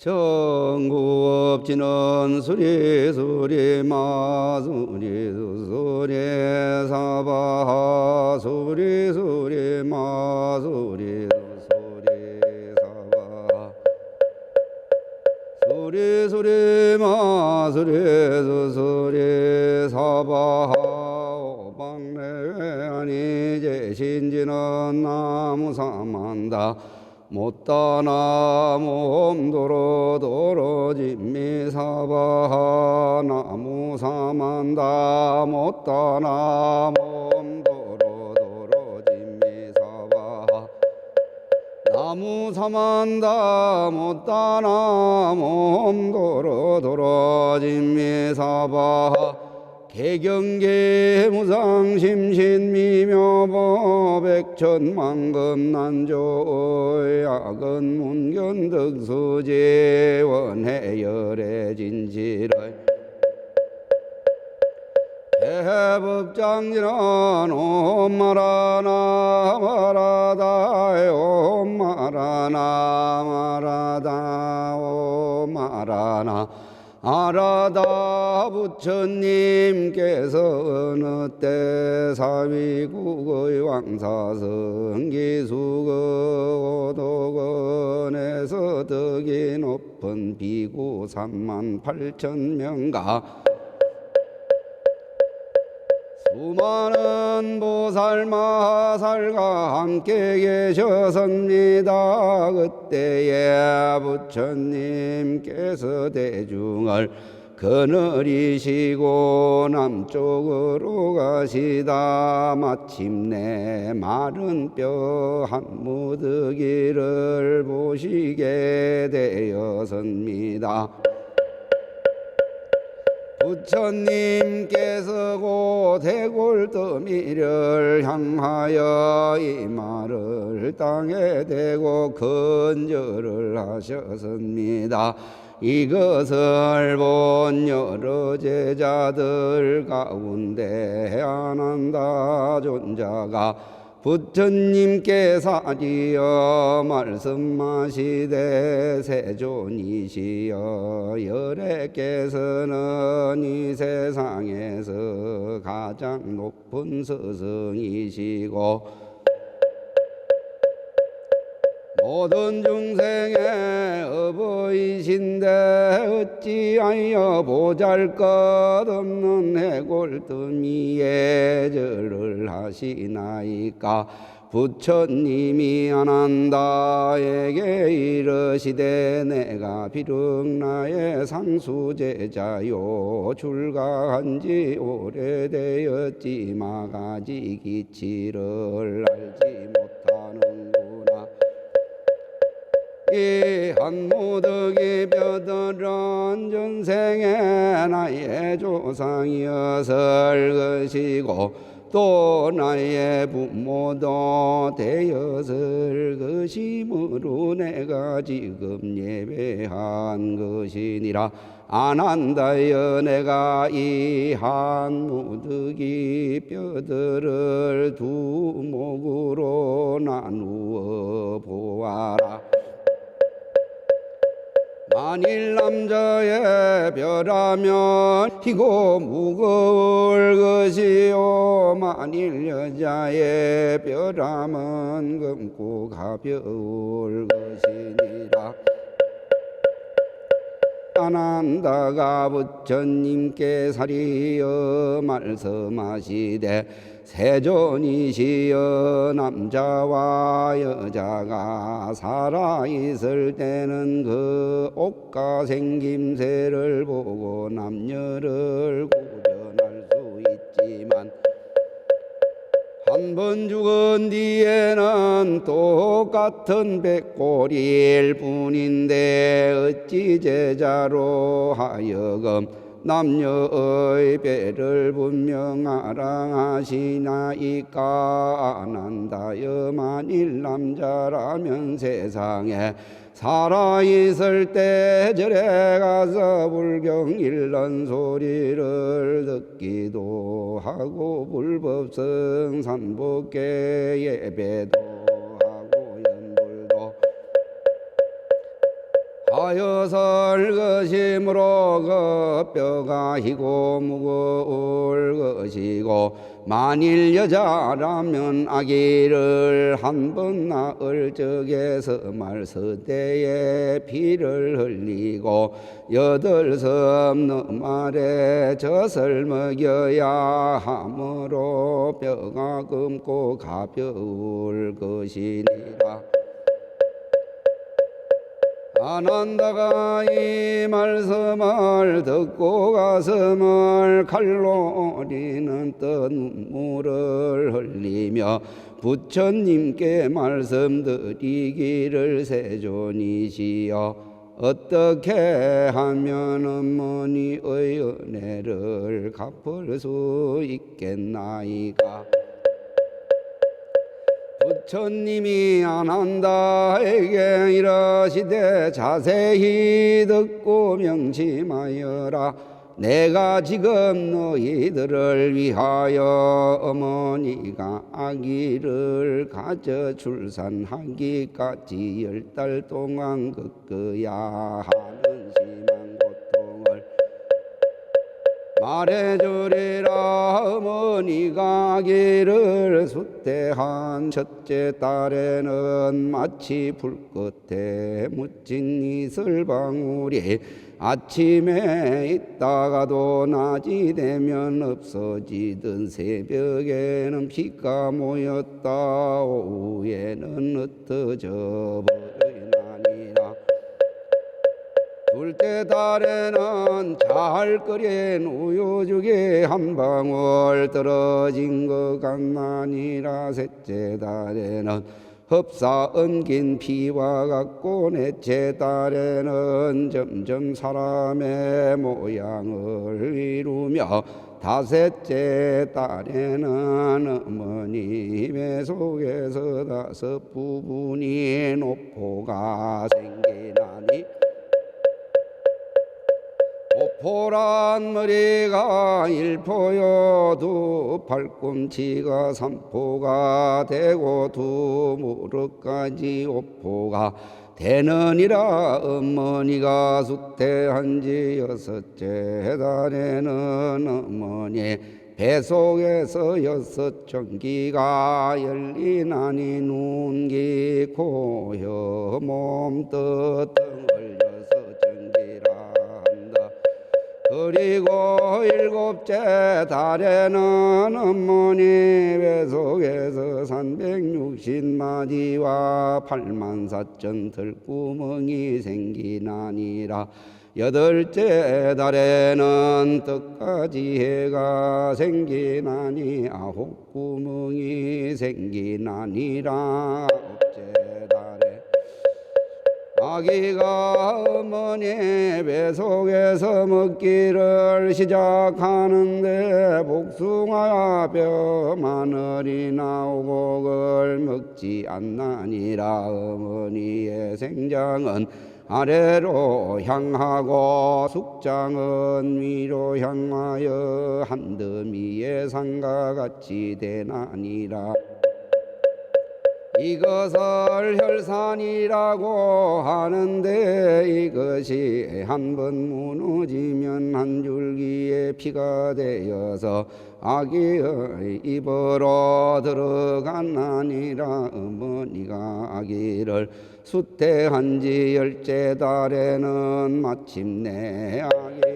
정구 없지는 수리 수리 마 수리 수리 사바 수리 수리 마 수리 수리 사바. 수리 수리 마 수리 수리 사바. 오방내 아니 제신지는 나무 사만다 못다나 몸도로 도로 진미사바 나무 사만다 못다나 몸도로 도로 진미사바 나무 사만다 못다나 몸도로 도로 진미사바 개경계 무상심신미묘보 백천만금 난조 야근 문견득수제 원해 열애 진실의 대법장지는 옴마라나 마라다 옴마라나 마라다 옴마라나 아라다 부처님께서 어느 때 사위국의 왕사성기수거 오도건에서 덕이 높은 비구 삼만 팔천 명가 수많은 보살 마살과 함께 계셨습니다. 그때에 부처님께서 대중을 거느리시고 남쪽으로 가시다 마침내 마른 뼈 한 무더기를 보시게 되었습니다. 부처님께서 고대골더미를 향하여 이 말을 땅에 대고 건절을 하셨습니다. 이것을 본 여러 제자들 가운데 아난다 존자가 부처님께 사리어 말씀하시되 세존이시여 열애께서는 이 세상에서 가장 높은 스승이시고 모든 중생의 어버이신데 어찌하여 보잘것없는 해골더미에 절을 하시나이까? 부처님이 아난다에게 이르시되 내가 비록 나의 상수제자요 출가한 지 오래되었지 마가지 기치를 알지 못 이 한무득이 뼈들은 전생에 나의 조상이었을 것이고 또 나의 부모도 되었을 것이므로 내가 지금 예배한 것이니라. 안한다여 내가 이 한무득이 뼈들을 두 목으로 나누어 보아라 만일 남자의 벼라면 희고 무거울 것이요. 만일 여자의 벼라면 검고 가벼울 것이니라. 아난다가 부처님께 사리어 말씀하시되 세존이시여 남자와 여자가 살아있을 때는 그 옷과 생김새를 보고 남녀를 구별할 수 있지만 한 번 죽은 뒤에는 똑같은 백골일 뿐인데 어찌 제자로 하여금 남녀의 배를 분명하라 하시나이까 안한다여 만일 남자라면 세상에 살아있을 때 절에 가서 불경 읽는 소리를 듣기도 하고 불법성 산복계 예배도 연불도 하여 설 것이므로 그 뼈가 희고 무거울 것이고 만일 여자라면 아기를 한 번 낳을 적에서 말서대에 피를 흘리고 여덟 섬 너말에 젖을 먹여야 하므로 뼈가 검고 가벼울 것이니라 아난다가 이 말씀을 듣고 가슴을 칼로 오리는 듯 눈물을 흘리며 부처님께 말씀드리기를 세존이시여. 어떻게 하면 어머니의 은혜를 갚을 수 있겠나이까 부처님이 아난다에게 이러시되 자세히 듣고 명심하여라. 내가 지금 너희들을 위하여 어머니가 아기를 가져 출산하기까지 열 달 동안 겪어야 말해주리라 어머니가 아기를 수태한 첫째 딸에는 마치 불끝에 묻힌 이슬 방울이 아침에 있다가도 낮이 되면 없어지던 새벽에는 피가 모였다. 오후에는 흩어져 버리나 둘째 달에는 잘 끓인 우유죽이 한 방울 떨어진 것 같나니라. 셋째 달에는 흡사 엉긴 피와 같고 넷째 달에는 점점 사람의 모양을 이루며 다섯째 딸에는 어머니 배 속에서 다섯 부분이 노포가 생기나니 오포란 머리가 일포요 두 팔꿈치가 삼포가 되고 두 무릎까지 오포가 되느니라. 어머니가 수태한 지 여섯째 달에는 어머니 뱃속에서 여섯 전기가 열리나니 눈기 코혀 몸뜻 등을 그리고 일곱째 달에는 어머니 뱃속에서 360마디와 8만 사천 들구멍이 생기나니라. 여덟째 달에는 떡까지 해가 생기나니 아홉 구멍이 생기나니라 아기가 어머니 뱃속에서 먹기를 시작하는데 복숭아 뼈 마늘이 나오고 그걸 먹지 않나니라. 어머니의 생장은 아래로 향하고 숙장은 위로 향하여 한더미의 산과 같이 되나니라 이것을 혈산이라고 하는데 이것이 한 번 무너지면 한 줄기의 피가 되어서 아기의 입으로 들어가나니라 어머니가 아기를 수태한 지 열째 달에는 마침내 아기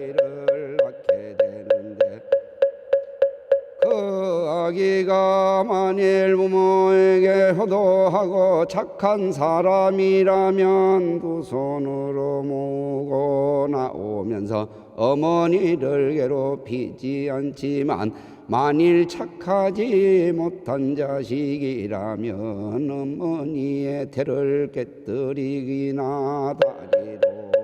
그 아기가 만일 부모에게 효도하고 착한 사람이라면 두 손으로 모으고 나오면서 어머니를 괴롭히지 않지만 만일 착하지 못한 자식이라면 어머니의 태를 깨뜨리기나 다리로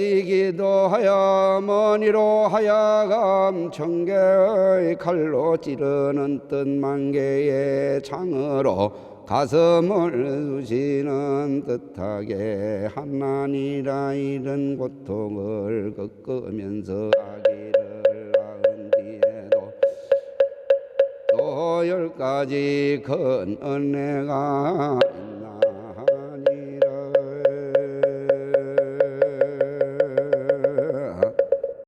어디기도 하여 머니로 하여금 청개의 칼로 찌르는 뜻 만 개의 창으로 가슴을 쑤시는 듯하게 하나니라 이런 고통을 겪으면서 아기를 낳은 뒤에도 또 열 가지 큰 은혜가